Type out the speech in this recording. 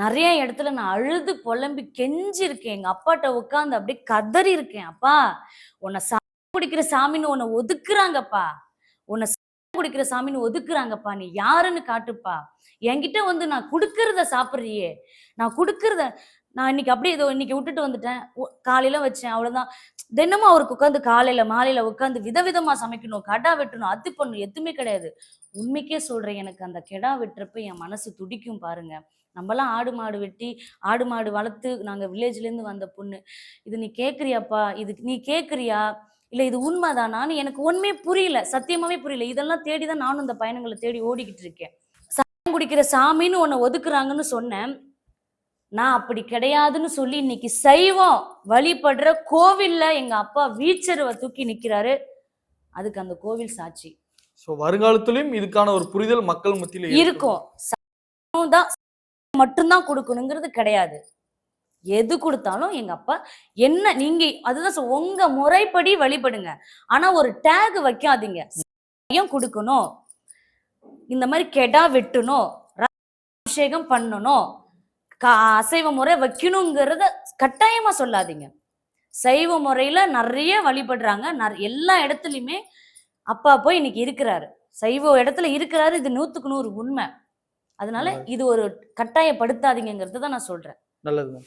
நிறைய இடத்துல நான் அழுது புலம்பி கெஞ்சிருக்கேன். எங்க அப்பாட்ட உட்காந்து அப்படியே கதறி இருக்கேன் அப்பா உன்னை சாமி குடிக்கிற சாமின்னு உன்னை ஒதுக்குறாங்கப்பா. உன்னை சாமி குடிக்கிற சாமின்னு ஒதுக்குறாங்கப்பா. நீ யாருன்னு காட்டுப்பா. என்கிட்ட வந்து நான் கொடுக்கறத சாப்பிட்றியே. நான் கொடுக்கறத நான் இன்னைக்கு அப்படியே இதோ இன்னைக்கு விட்டுட்டு வந்துட்டேன். காலையில வச்சேன். அவ்வளவுதான். தினமும் அவருக்கு உட்காந்து காலையில மாலையில உட்காந்து விதவிதமா சமைக்கணும். கடா வெட்டணும் அது பண்ணணும் எதுவுமே கிடையாது. உண்மைக்கே சொல்றேன் எனக்கு அந்த கெடா வெட்டுறப்ப என் மனசு துடிக்கும் பாருங்க. நம்மலாம் ஆடு மாடு வெட்டி ஆடு மாடு வளர்த்து நாங்கள் வில்லேஜ்லேருந்து வந்த பொண்ணு. இது நீ கேட்குறியாப்பா இது நீ கேட்குறியா இல்லை இது உண்மைதானான்னு எனக்கு உண்மையே புரியல. சத்தியமாவே புரியல. இதெல்லாம் தேடி தான் நானும் இந்த பயணங்களை தேடி ஓடிக்கிட்டு இருக்கேன். சாயம் குடிக்கிற சாமின்னு உன்னை ஒதுக்குறாங்கன்னு சொன்னேன். நான் அப்படி கிடையாதுன்னு சொல்லி இன்னைக்கு சைவம் வழிபடுற கோவில்ல எங்க அப்பா வீச்சருவை தூக்கி நிக்கிறாரு. அதுக்கு அந்த கோவில் சாட்சி. சோ வருங்காலத்திலயும் இதுக்கான ஒரு புரிதல் மக்கள் மத்தியில இருக்கும். தான் மட்டும்தான் கொடுக்கணுங்கிறது கிடையாது. எது கொடுத்தாலும் எங்க அப்பா என்ன நீங்க அதுதான் உங்க முறைப்படி வழிபடுங்க. ஆனா ஒரு டேக் வைக்காதீங்க. கொடுக்கணும். இந்த மாதிரி கெடா வெட்டணும். அபிஷேகம் பண்ணணும். கா- அசைவ முறை வைக்கணுங்கிறத கட்டாயமா சொல்லாதீங்க. சைவ முறையில நிறைய வழிபடுறாங்க. எல்லா இடத்துலயுமே அப்பா போய் இன்னைக்கு இருக்கிறாரு. சைவ இடத்துல இருக்கிறாரு. இது நூத்துக்கு நூறு உண்மை. அதனால இது ஒரு கட்டாயப்படுத்தாதீங்கிறது தான் நான் சொல்றேன். நல்லது